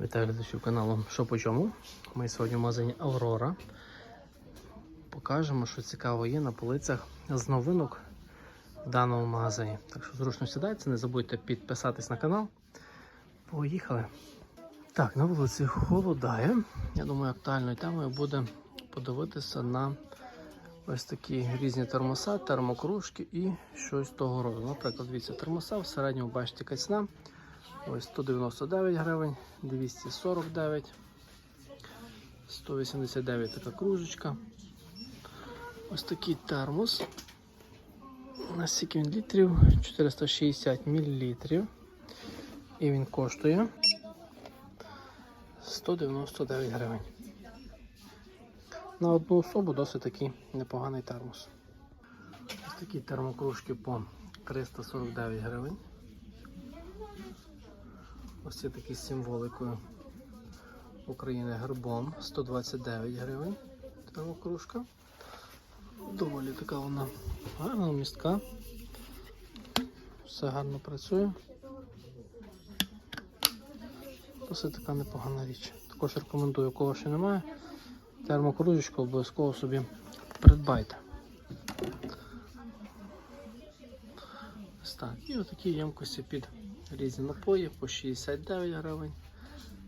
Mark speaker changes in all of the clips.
Speaker 1: Вітаю глядачів каналу Що по чому. Ми сьогодні в магазині Аврора. Покажемо, що цікаво є на полицях з новинок в даному магазині. Так що зручно сідайте, не забудьте підписатись на канал. Поїхали. Так, на вулиці холодає. Я думаю, актуальною темою буде подивитися на ось такі різні термоса, термокружки і щось того роду. Наприклад, дивіться, термоса в середньому бачите кацьна. Ось 199 гривень, 249, 189 така кружечка. Ось такий термос. На скільки він літрів? 460 мл. І він коштує 199 гривень. На одну особу досить такий непоганий термос. Ось такі термокружки по 349 гривень. Ось це такі з символикою України гербом 129 гривень. Термокружка. Доволі така вона гарна, містка. Все гарно працює. Досить така непогана річ. Також рекомендую, кого ще немає. Термокружечку обов'язково собі придбайте. Так. І отакі ємкості під різні напої по 69 гривень,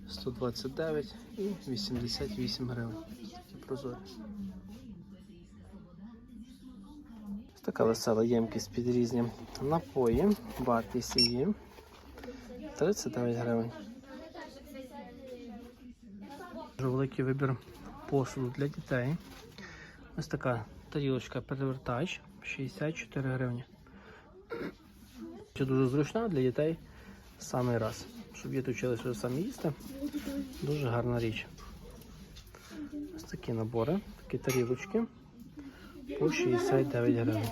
Speaker 1: 129 і 88 гривень. Прозорі. Така весела ємкість під різні напої. Вартість її 39 гривень. Дуже великий вибір посуду для дітей. Ось така тарілочка перевертач 64 гривні. Це дуже зручна для дітей самий раз. Щоб діти вчилися самі їсти. Дуже гарна річ. Ось такі набори, такі тарілочки по 69 гривень.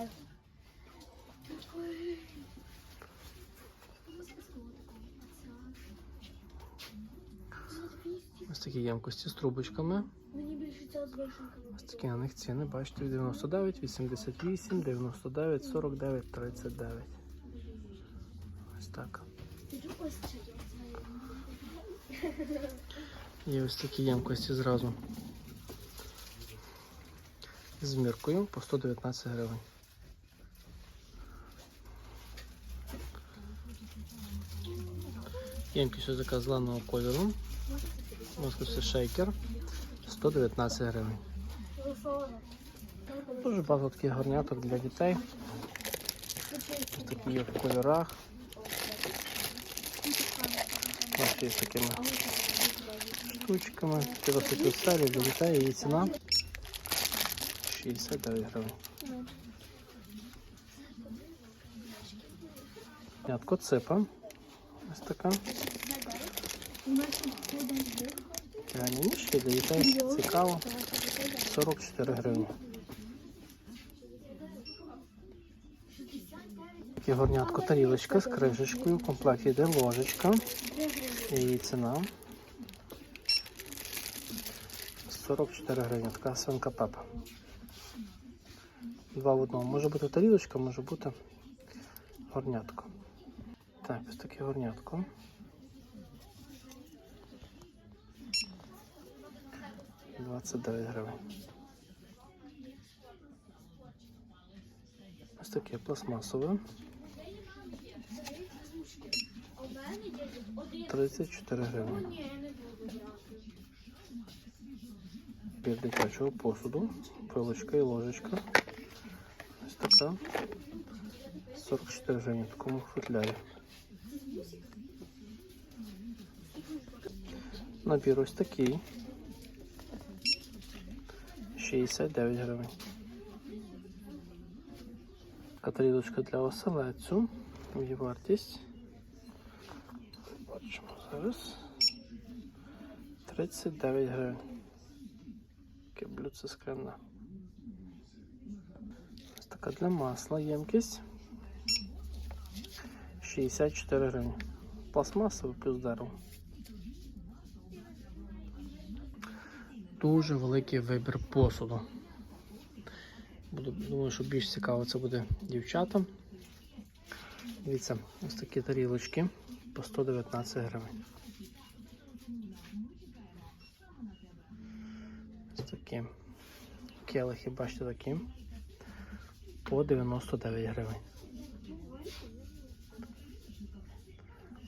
Speaker 1: Ось такі ємкості з трубочками. Ось такі на них ціни, бачите, від 99, 88, 99, 49, 39. Ось так.
Speaker 2: Піду ось це є.
Speaker 1: Ось такі ємкості зразу. З міркою по 119 гривень. Ємкість ось така зеленого кольору. Ось шейкер. 119 гривень. Дуже багато таких гарняток для дітей. Такі є в кольорах. Ось з такими штучками. Веселі для дітей. Її ціна 69 гривень. Ятко ципа. Ось така. Ніжки для. Цікаво. 44 гривні. Такі горнятко тарілочка з кришечкою. В комплекті йде ложечка. Її ціна 44 гривні. Така свинка пепа. Два в одному. Може бути тарілочка, може бути горнятко. Так, ось таке горнятко. Двадцять дев'ять гривень. Ось таке пластмасове. 34 гривні. Для дитячого посуду. Пилочка і ложечка. Ось така. 44 гривні в такому футлярі. Набір ось такий. 69 гривень. Катрідочка для оселедцю. Її вартість. Бачимо зараз. 39 гривень. Блюдце скремне. Ось така для масла ємкість. 64 гривні. Пластмасове плюс дерево. Дуже великий вибір посуду. Буду, думаю, що більш цікаво це буде дівчатам. Дивіться, ось такі тарілочки по 119 гривень. З таким. Келихи, бачите, такі. По 99 гривень.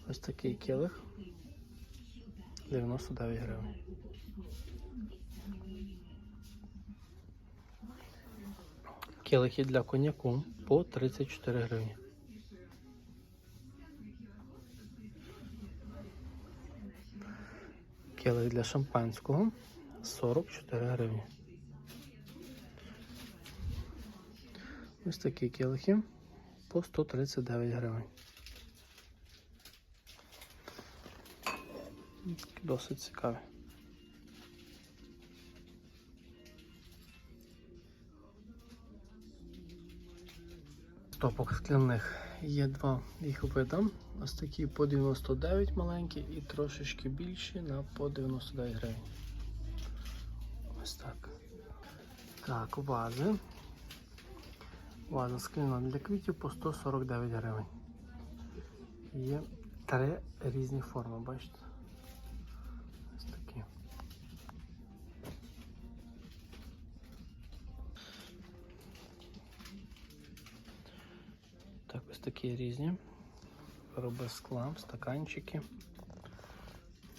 Speaker 1: Ось такий келих. 99 гривень. Келихи для коньяку по 34 гривні. Келих для шампанського 44 гривні. Ось такі келихи по 139 гривень. Досить цікаві. Стопок скляних є два їх вида. Ось такі по 99 маленькі і трошечки більші на по 99 гривень. Ось так. Так, вази. Ваза скляна для квітів по 149 гривень. Є три різні форми, бачите? Ось такі. Так, ось такі різні. Вироби з скла, стаканчики.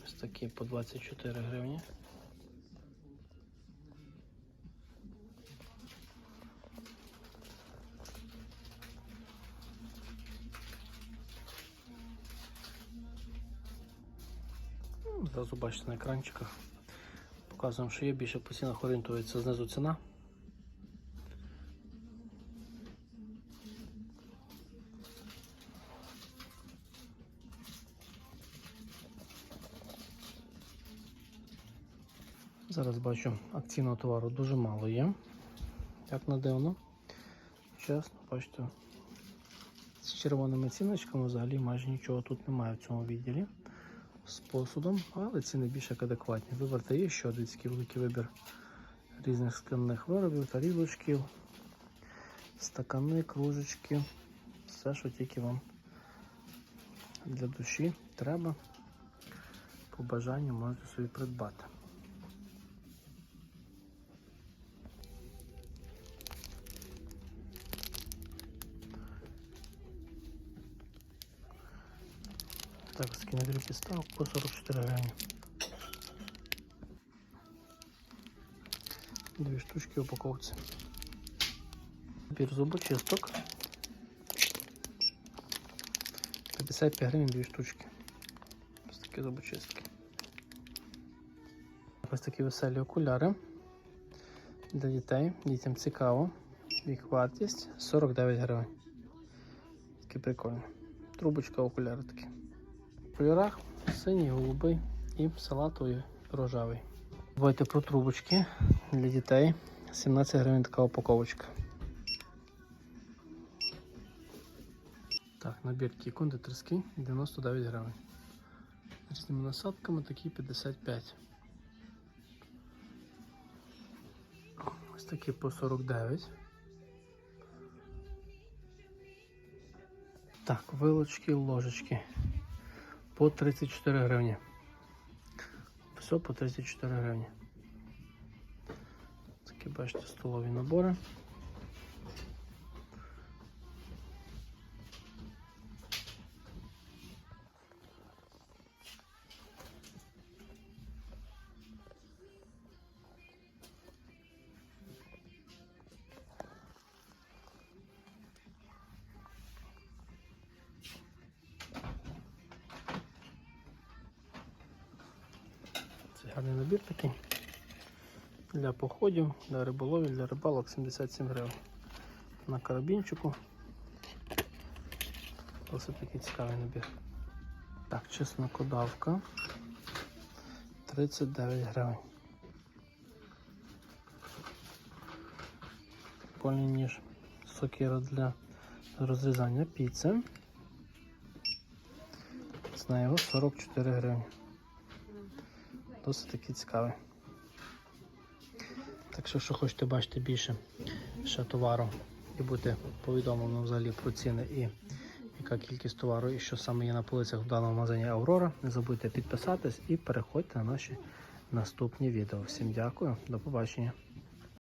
Speaker 1: Ось такі по 24 гривні. Зразу бачите на екранчиках. Показуємо, що є більше по цінах орієнтується знизу ціна. Зараз бачу, акційного товару дуже мало є. Як на дивно. Чесно, бачите, з червоними ціночками взагалі майже нічого тут немає в цьому відділі з посудом, але ціни більш як адекватні. Виборте є ще один такий великий вибір різних скляних виробів, тарілочків, стакани, кружечки. Все, що тільки вам для душі треба. По бажанню можете собі придбати. Так, ось такий набір по 44 гривні. Дві штучки в упаковці. Набір зубочисток. 55 гривень дві штучки. Ось такі зубочистки. Ось такі веселі окуляри для дітей. Дітям цікаво. Їх вартість 49 гривень. Такі прикольні. Трубочка окуляри такі. Кольорах синій, голубий і салатовий рожевий. Давайте про трубочки для дітей. 17 гривень така упаковочка. Так, набір такий кондитерський 99 гривень. З різними насадками такі 55. Ось такі по 49. Так, вилочки, ложечки по 34 гривні. Все по 34 гривні. Такі бачите столові набори. Гарний набір такий. Для походів, для риболовів, для рибалок 77 гривень. На карабінчику. Ось такий цікавий набір. Так, чеснокодавка 39 гривень. Прикольний ніж сокира для розрізання піци. Ціна його 44 гривні. Досить такий цікавий. Так що, якщо хочете бачити більше ще товару і бути повідомлено взагалі про ціни і яка кількість товару і що саме є на полицях в даному магазині Аврора, не забудьте підписатись і переходьте на наші наступні відео. Всім дякую, до побачення.